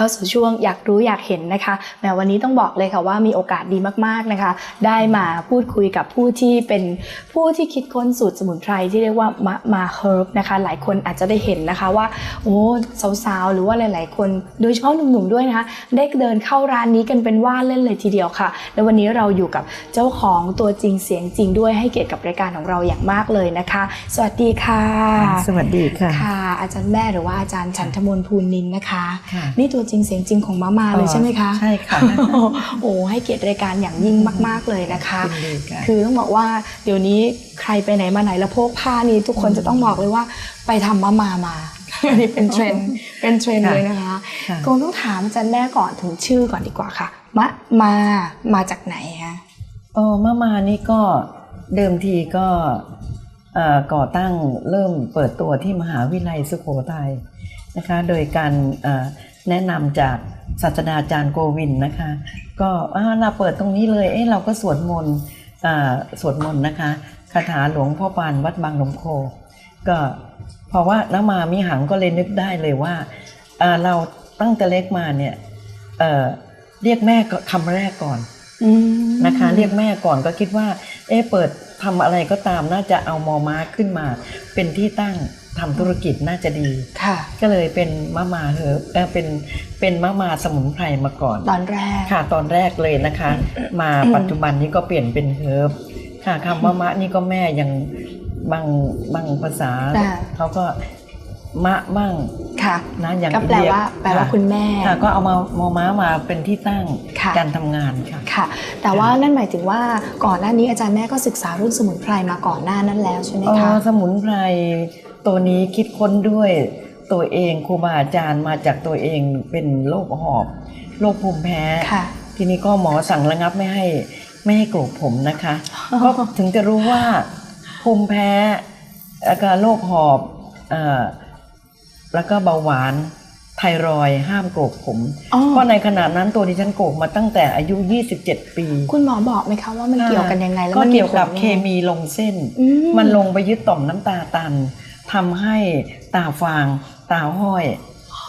ค่ะเข้าสู่ช่วงอยากรู้อยากเห็นนะคะแหมวันนี้ต้องบอกเลยค่ะว่ามีโอกาสดีมากๆนะคะ ได้มาพูดคุยกับผู้ที่เป็นผู้ที่คิดค้นสูตรสมุนไพรที่เรียกว่ามะมาเฮิร์บนะคะ หลายคนอาจจะได้เห็นนะคะว่าโอ้สาวๆ หรือว่าหลาย ๆ คน โดยเฉพาะหนุ่มๆด้วยนะคะ ได้เดินเข้าร้านนี้กันเป็นว่าเล่นเลยทีเดียวค่ะ และวันนี้เราอยู่กับเจ้าของตัวจริงเสียงจริงด้วยให้เกียรติกับรายการของเราอย่างมากเลยนะคะ สวัสดีค่ะ สวัสดีค่ะค่ะ อาจารย์แม่หรือว่าอาจารย์ฉันทมนภูนินทร์นะคะค่ะนี่ตัวจริงเสียงจริงของมามาเลยใช่ไหมคะใช่ค่ะโอ้ให้เกียรติรายการอย่างยิ่งมาก ๆเลยนะคะยินดีค่ะคือต้องบอกว่าเดี๋ยวนี้ใครไปไหนมาไหนแล้วพกผ้านี่ทุกคนจะต้องบอกเลยว่าไปทำมามามาอันนี้เป็นเทรนด์เป็นเทรนด์ค่ะเลยนะคะค่ะคงต้องถามอาจารย์แม่ก่อนถึงชื่อก่อนดีกว่าค่ะมะมามาจากไหนคะเออมามานี่ก็เดิมทีก็เอ่อก่อตั้งเริ่มเปิดตัวที่มหาวิทยาลัยสุโขทัยนะคะ โดยการเอ่อแนะนำจากศาสตราจารย์โกวินนะคะ ก็อ่าเราเปิดตรงนี้เลยเอ้เราก็สวดมนต์อ่าสวดมนต์นะคะคาถาหลวงพ่อปานวัดบางนมโค ก็เพราะว่าน้ามามีหังก็เลยนึกได้เลยว่าอ่าเราตั้งแต่เล็กมาเนี่ยเอ่อเรียกแม่ก็คำแรกก่อนอืมนะคะ เรียกแม่ก่อนก็คิดว่า เอ๊ะเปิดทำอะไรก็ตามน่าจะเอามอม้าขึ้นมาเป็นที่ตั้ง ทำธุรกิจน่าจะดีค่ะ ก็ก็เลยเป็นมะมาเฮิร์บเอ่อเป็นเป็นมะมาสมุนไพรมาก่อน ตอนแรกค่ะ ตอนแรกเลยนะคะ มาปัจจุบันนี้ก็เปลี่ยนเป็นเฮิร์บค่ะคำว่ามะนี่ก็แม่ยังบางบางภาษาอ่าเขาก็มะบ้างค่ะนะอย่างก็แปลอินเดียว่าแปลว่าะคุณแม่ค่ะก็เอามามอม้ามาเป็นที่ตั้งค่ะการทำงานค่ะค่ะ แต่ว่านั่นหมายถึงว่าก่อนหน้านี้อาจารย์แม่ก็ศึกษาเรื่องสมุนไพรมาก่อนหน้านั้นแล้วใช่ไหมอ๋คะอสมุนไพร ตัวนี้คิดค้นด้วยตัวเองครูบาอาจารย์มาจากตัวเองเป็นโรคหอบโรคภูมิแพ้ค่ะทีนี้ก็หมอสั่งระงับไม่ให้ไม่ให้โกรกผมนะคะก็ถึงจะรู้ว่าภูมิแพ้อาการโรคหอบเอ่อแล้วก็เบาหวานไทรอยด์ห้ามโกรกผมอ๋อเพราะในขณะนั้นตัวดิฉันโกรกมาตั้งแต่อายุ 27 ปี คุณหมอบอกไหมคะว่ามันเกี่ยวกันยังไงแล้วก็มันเกี่ยวกับผลเคยังไงมีลงเส้นอืมันลงไปยึดต่อมน้ำตาตัน ทำให้ตาฟางตาห้อย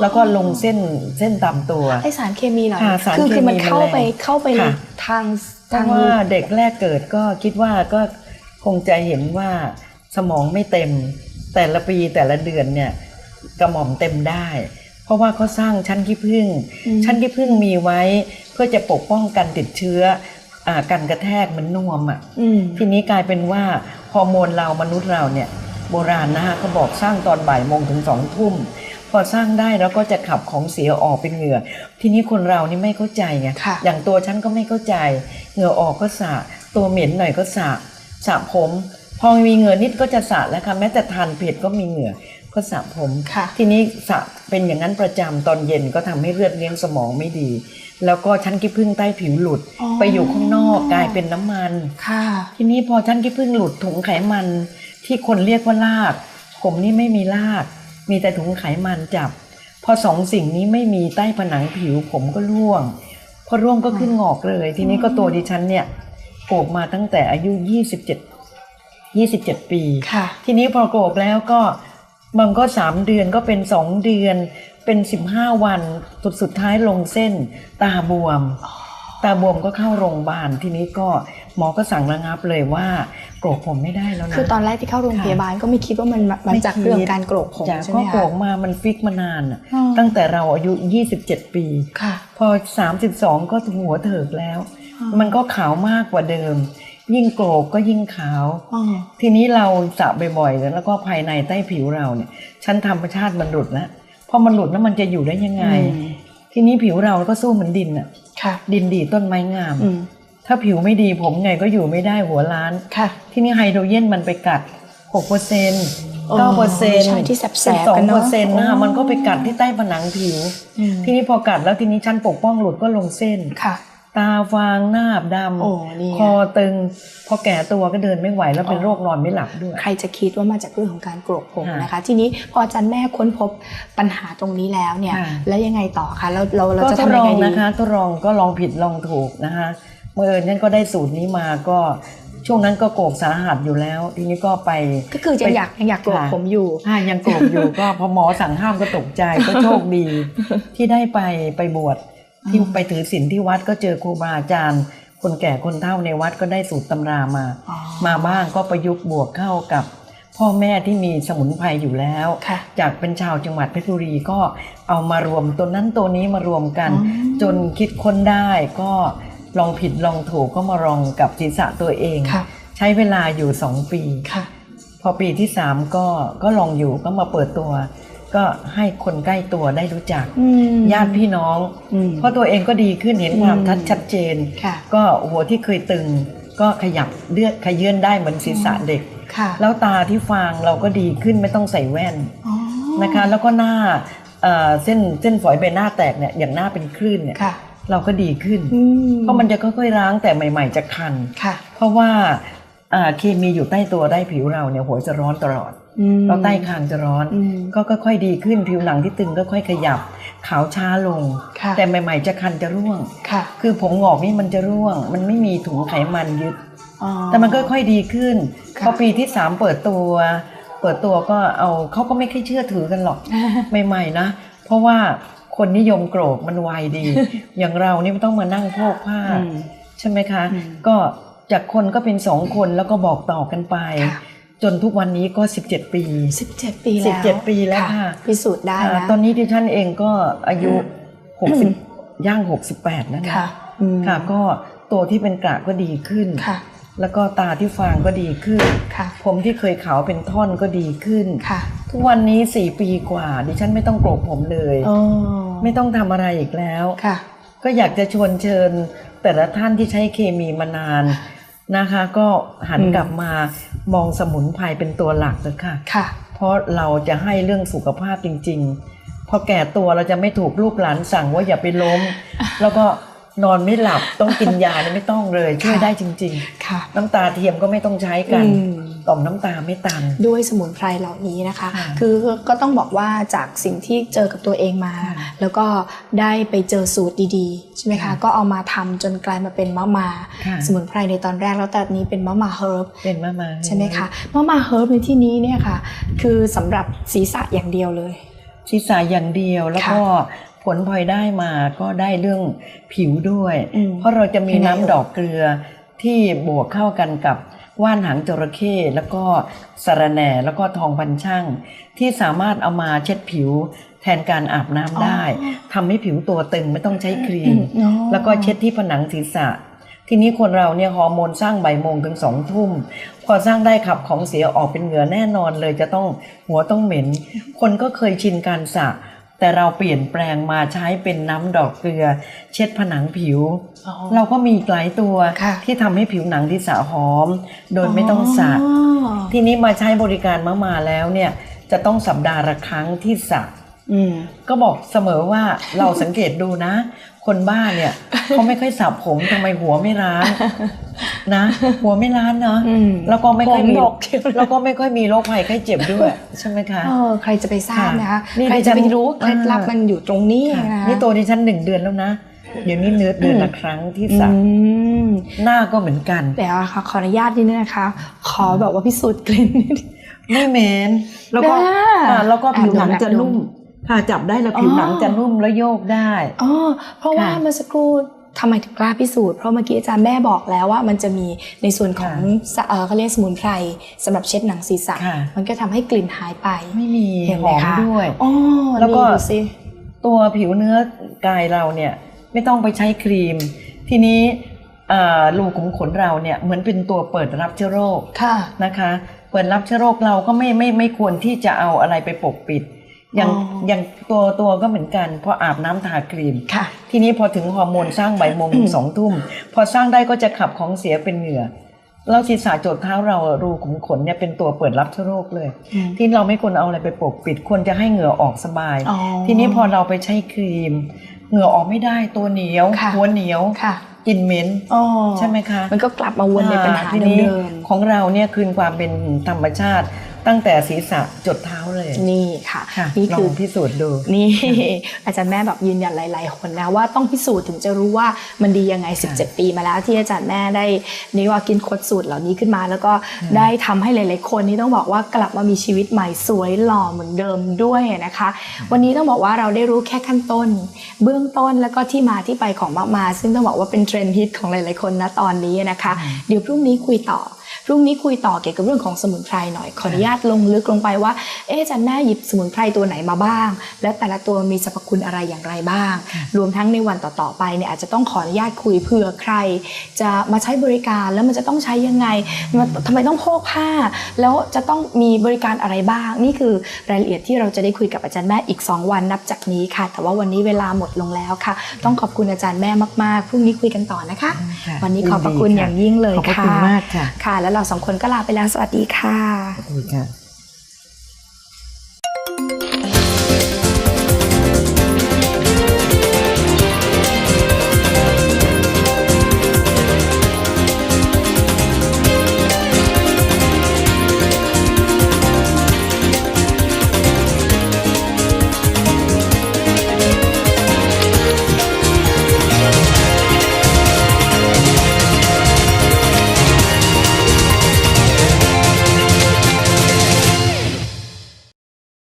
แล้วก็ลงเส้นเส้นตามตัวไอสารเคมีเหรอค่ะสารคือคือมันเคมีเข้าไปมันแรงเข้าไปในค่ะทางเพทาง ราะว่าเด็กแรกเกิดก็คิดว่าก็คงจะเห็นว่าสมองไม่เต็ม แต่ละปีแต่ละเดือนเนี่ยกระหม่อมเต็มได้ เพราะว่าเขาสร้างชั้นขี้ผึ้งอืม ชั้นขี้ผึ้งมีไว้ เพื่อจะปกป้องกันติดเชื้ออากันกระแทกเหมันนวมอะ อืม ทีนี้กลายเป็นว่าฮอร์โมนเรามนุษย์เราเนี่ย โบราณนะฮะเขาบอกสร้างตอนบ่ายโมงถึงสองทุ่มพอสร้างได้แล้วก็จะขับของเสียออกเป็นเหงื่อ ทีนี้คนเรานี่ไม่เข้าใจไงค่ะอย่างตัวฉันก็ไม่เข้าใจ เหงื่อออกก็สระตัวเหม็นหน่อยก็สระสระผม พอมีเหงื่อนิดก็จะสระแล้วค่ะแม้แต่ทานเผ็ดก็มีเหงื่อก็สระผมค่ะทีนี้สระเป็นอย่างนั้นประจำตอนเย็นก็ทำให้เลือดเลี้ยงสมองไม่ดี แล้วก็ชั้นขี้ผึ้งใต้ผิวหลุดอ๋อไปอยู่ข้างนอกกลายเป็นน้ำมันค่ะทีนี้พอชั้นขี้ผึ้งหลุดถุงไขมัน ที่คนเรียกว่าลาก ผมนี่ไม่มีลาก มีแต่ถุงไขมันจับ พอสองสิ่งนี้ไม่มีใต้ผนังผิวผมก็ร่วง พอร่วงก็ขึ้นงอกเลย ทีนี้ก็ตัวดิฉันเนี่ยโกกมาตั้งแต่อายุ 27 27 ปีค่ะทีนี้พอโกกแล้วก็มันก็สามเดือนก็เป็นสองเดือนเป็นสิบห้าวันสุดสุดท้ายลงเส้นตาบวม ตาบวมก็เข้าโรงพยาบาลทีนี้ก็หมอก็สั่งระงับเลยว่า โกรกผมไม่ได้แล้วนะคือตอนแรกที่เข้าโรงพยาบาลก็ไม่คิดว่ามันมามาจากเรื่องการโกรกผมจากใช่ไหก็มโกรคะกมามันฟิกมานานอะอ๋อตั้งแต่เราอายุ 27 ปีค่ะพอ 32 ก็หัวเถิกแล้วอ๋อมันก็ขาวมากกว่าเดิม ยิ่งโกรกก็ยิ่งขาวอ๋อทีนี้เราสระบ่อยๆแล้วก็ภายในใต้ผิวเราเนี่ยชั้นธรรมชาติมันหลุดแล้วพอมันหลุดแล้วมันจะอยู่ได้ยังไงอืมทีนี้ผิวเราก็สู้เหมือนดินอะค่ะดินดีดต้นไม้งามอืม ถ้าผิวไม่ดีผมไงก็อยู่ไม่ได้หัวล้านค่ะ ทีนี้ไฮโดรเจนมันไปกัด6เปอร์เซ็นต์อ๋อ9เปอร์เซ็นต์ใช่ที่แสบๆสกัอนงเนเปออะร์เซ็นต์นะคะอ๋อมันก็ไปกัดที่ใต้ผนังผิวอืมทีนี้พอกัดแล้วทีนี้ชั้นปกป้องหลุดก็ลงเส้นค่ะ ตาฟางหน้าดโอ้นี่ำไงคอตึง พอแก่ตัวก็เดินไม่ไหวแล้วเป็นอ๋อโรคนอนไม่หลับด้วย ใครจะคิดว่ามาจากเรื่องของการโกรกผมค่ะนะคะ ทีนี้พออาจารย์แม่ค้นพบปัญหาตรงนี้แล้วเนี่ยค่ะแล้วยังไงต่อคะเราเราเราก็จะทดทำลยัองงไงดีนะคะทดลองก็ลองผิดลองถูกนะคะ เมื่อเอิญฉันก็ได้สูตรนี้มาก็ช่วงนั้นก็โกกสาหัสอยู่แล้ว ทีนี้ก็ไปก็คือยังอยากยังอยากโกรธค่ะผมอยู่อ่ายังโกรธอยู่ก็พอหมอสั่งห้ามก็ตกใจก็โชคดี ที่ได้ไปไปบวชที่อ่าไปถือศีลที่วัดก็เจอครูบาอาจารย์ คนแก่คนเฒ่าในวัดก็ได้สูตรตำรามาอ๋อมาบ้างก็ประยุกต์บวกเข้ากับพ่อแม่ที่มีสมุนไพรอยู่แล้วค่ะจากเป็นชาวจังหวัดเพชรบุรีก็เอามารวมตัวนั้นตัวนี้มารวมกันอ๋อจนคิดค้นได้ก็ ลองผิดลองถูกก็มาลองกับศีรษะตัวเองค่ะใช้เวลาอยู่สองปีค่ะพอปีที่สามก็ก็ลองอยู่ก็มาเปิดตัว ก็ให้คนใกล้ตัวได้รู้จักอืมญาติพี่น้องอืมเพราะตัวเองก็ดีขึ้นเห็นความอืมทัดชัดเจนค่ะก็หัวที่เคยตึงก็ขยับเลือดขยื่นได้เหมือนศีรษะเด็กค่ะแล้วตาที่ฟางเราก็ดีขึ้นไม่ต้องใส่แว่นอ๋อนะคะ แล้วก็หน้าเอ่อเส้นเส้นฝอยใบหน้าแตกเนี่ยอย่างหน้าเป็นคลื่นเนี่ยค่ะ เราก็ดีขึ้นอืเพราะมันจะค่อยๆล้างแต่ใหม่ ๆ จะคันค่ะเพราะว่าอ่าเคมีอยู่ใต้ตัวได้ผิวเราเนี่ยหัวจะร้อนตลอดอืมเราใต้คางจะร้อนอืมก็ค่อยๆดีขึ้นผิวหนังที่ตึงก็ค่อยขยับ ขาวช้าลงค่ะแต่ใหม่ ๆ จะคันจะร่วงค่ะคือผมงอกนี่มันจะร่วง มันไม่มีถุงไขมันยึดอ๋อแต่มันก็ค่อยดีขึ้นค่ะพอปีที่สามเปิดตัว เปิดตัวก็เอาเขาก็ไม่ค่อยเชื่อถือกันหรอกใหม่ๆนะ เพราะว่า คนนิยมโกรธมันไวดี อย่างเรานี่ไม่ต้องมานั่งโพกผ้าอืมใช่ไหมคะอืมก็จากคนก็เป็นสองคนแล้วก็บอกต่อกันไปค่ะจนทุกวันนี้ก็ 17 ปีสิบเจ็ดปีแล้ว17 ปีแล้วค่ะ พิสูจน์ได้อ่านะตอนนี้ดิฉันเองก็อายุ 60 ย่าง 68แล้วนะค่ะอืมค่ะ ก็ตัวที่เป็นกระก็ดีขึ้นค่ะ แล้วก็ตาที่ฟางก็ดีขึ้นค่ะผมที่เคยขาวเป็นท่อนก็ดีขึ้นค่ะทุกวันนี้4ปีกว่า ดิฉันไม่ต้องโกรกผมเลยอ๋อไม่ต้องทำอะไรอีกแล้วค่ะก็อยากจะชวนเชิญ แต่ละท่านที่ใช้เคมีมานานนะคะ ก็หันอืมกลับมามองสมุนไพรเป็นตัวหลักเลยค่ะค่ะ เพราะเราจะให้เรื่องสุขภาพจริง ๆ พอแก่ตัวเราจะไม่ถูกลูกหลานสั่งว่าอย่าไปล้ม แล้วก็ นอนไม่หลับต้องกินยาเนี่ยไม่ต้องเลยช่วยได้จริงค่ะๆน้ำตาเทียมก็ไม่ต้องใช้กันอืมต่อมน้ำตาไม่ตัน ด้วยสมุนไพรเหล่านี้นะคะค่ะคือก็ต้องบอกว่าจากสิ่งที่เจอกับตัวเองมาค่ะแล้วก็ได้ไปเจอสูตรดีๆ ใช่ไหมคะค่ะก็เอามาทำจนกลายมาเป็นมะมาค่ะสมุนไพรในตอนแรกแล้วแต่ตอนนี้เป็นมะมาเฮิร์บเป็นมามาใช่ไหมคะมะมาเฮิร์บในที่นี้เนี่ยค่ะ คือสำหรับศีรษะอย่างเดียวเลยศีรษะอย่างเดียวแล้วก็ ผลพลอยได้มาก็ได้เรื่องผิวด้วยอืมเพราะเราจะมียังไงน้ำเอ่ยดอกเกลือที่บวกเข้ากันกับว่านหางจระเข้แล้วก็สะระแหน่แล้วก็ทองพันช่างที่สามารถเอามาเช็ดผิวแทนการอาบน้ำได้ทำให้ผิวตัวตึงไม่ต้องใช้ครีมอ๋อแล้วก็เช็ดที่ผนังศีรษะ ทีนี้คนเราเนี่ยฮอร์โมนสร้างบ่ายโมงถึงสองทุ่ม พอสร้างได้ขับของเสียออกเป็นเหงื่อแน่นอนเลยจะต้องหัวต้องเหม็น คนก็เคยชินการสระ แต่เราเปลี่ยนแปลงมาใช้เป็นน้ำดอกเกลือ เช็ดผนังผิวอ๋อเราก็มีอีกหลายตัวค่ะที่ทำให้ผิวหนังที่สระหอม โดยไม่ต้องสระอ๋อทีนี้มาใช้บริการมามาแล้วเนี่ยจะต้องสัปดาห์ละครั้งที่สระอืมก็บอกเสมอว่าเราสังเกตดูนะ คนบ้าเนี่ยเขาไม่ค่อยสระผมทำไมหัวไม่ร้าน นะหัวไม่ร้านเนาะอืมแล้วก็ไม่ค่อยมีผมดกเชียวแล้วก็ไม่ค่อยมีโรคภัยไข้เจ็บด้วยใช่ไหมคะเออใครจะไปทราบนะคะค่ะนี่ใครดิฉัจะนไปรู้เคล็ดลับอ่ามัมันอยู่ตรงนี้ค่ะนะคะนี่ตัวดิฉันหนึ่งเดือนแล้วนะเดี๋ยวนี้เนื้อเดือนละครั้งที่สระอืมหน้าก็เหมือนกันแต่ว่าค่ะขออนุญาตนิดนึงนะคะ ขอแบบว่าพิสูจน์กลิ่นนิดนึงไม่เหม็นแล้วก็ได้อ่าแล้วก็ผิวหนังแอบดมจะนุ่มค่ะจับได้แล้วผิวหนังอ๋อจะนุ่มแล้วโยกได้อ๋อเพราะว่าค่ะเมื่อสักครู่ ทำไมถึงกล้าพิสูจน์เพราะเมื่อกี้อาจารย์แม่บอกแล้วว่ามันจะมีในส่วนของสะเอ่อเขาเรียกสมุนไพรสำหรับเช็ดหนังศีรษะค่ะมันก็ทำให้กลิ่นหายไปไม่มีเห็นหไหมอมคะด้วยอ๋อแล้วก็นี่ดูสิตัวผิวเนื้อกายเราเนี่ยไม่ต้องไปใช้ครีม ทีนี้อ่ารูขุมขนเราเนี่ยเหมือนเป็นตัวเปิดรับเชื้อโรคค่ะนะคะ เปิดรับเชื้อโรคเราก็ไม่ไม่ไม่ควรที่จะเอาอะไรไปปกปิด อย่างอ๋อออย่างตัวตัวก็เหมือนกันพออาบน้ำทาครีมค่ะ ทีนี้พอถึงฮอร์โมนสร้างบ่ายโมงถึงสองทุ่ม พอสร้างได้ก็จะขับของเสียเป็นเหงื่อแล้วศีรษะจดเท้าเรารูขุมขนเนี่ยเป็นตัวเปิดรับเชื้อโรคเลยอืมที่เราไม่ควรเอาอะไรไปปกปิดควรจะให้เหงื่อออกสบายอ๋อทีนี้พอเราไปใช้ครีม เหงื่อออกไม่ได้ตัวเหนียวค่ะหัวเหนียวค่ะกลินเหม็นอ๋อใช่ไหมคะ มันก็กลับมาวนในปัญหาทีนี้เดิมของเราเนี่ยคืนความเป็นธรรมชาติ ตั้งแต่ศีรษะจดเท้าเลย นี่ค่ะค่ะนี่ลอคืองพิสูจน์ดูนี่ อาจารย์แม่แบบยืนยันหลาย ๆ คนนะว่าต้องพิสูจน์ถึงจะรู้ว่ามันดียังไงค่ะ17 ปีมาแล้ว ที่อาจารย์แม่ได้นี่ว่ากินโคดสูตรเหล่านี้ขึ้นมา แล้วก็ได้ทำให้หลาย ๆ คนนี่ต้องบอกว่ากลับมามีชีวิตใหม่สวยหล่อเหมือนเดิมด้วยนะคะ วันนี้ต้องบอกว่าเราได้รู้แค่ขั้นต้น เบื้องต้นแล้วก็ที่มาที่ไปของมากมาซึ่งต้องบอกว่าเป็นเทรนด์ฮิตของหลาย ๆ คนนะตอนนี้นะคะ เดี๋ยวพรุ่งนี้คุยต่อ พรุ่งนี้คุยต่อเกี่ยวกับเรื่องของสมุนไพรหน่อยขออนุญาตลงลึกลงไปว่าเอ๊ะอาจันแม่หยิบสมุนไพรตัวไหนมาบ้าง และแต่ละตัวมีสรรพคุณอะไรอย่างไรบ้าง รวมทั้งในวันต่อๆไปเนี่ยอาจจะต้องขออนุญาตคุยเผื่อใคร จะมาใช้บริการแล้วมันจะต้องใช้ยังไงมันทำไมต้องโพกผ้า แล้วจะต้องมีบริการอะไรบ้าง นี่คือรายละเอียดที่เราจะได้คุยกับอาจารย์แม่อีก 2 วันนับจากนี้ค่ะ แต่ว่าวันนี้เวลาหมดลงแล้วค่ะ ต้องขอบคุณอาจารย์แม่มากๆพรุ่งนี้คุยกันต่อนะคะค่ะวันนี้ขอบพระยินดีคุณค่ะอย่างยิ่งเลยขอบพระค่ะคุณมากค่ะค่ะแล้วเราสองคนก็ลาไปแล้ว สวัสดีค่ะสวัสดีค่ะ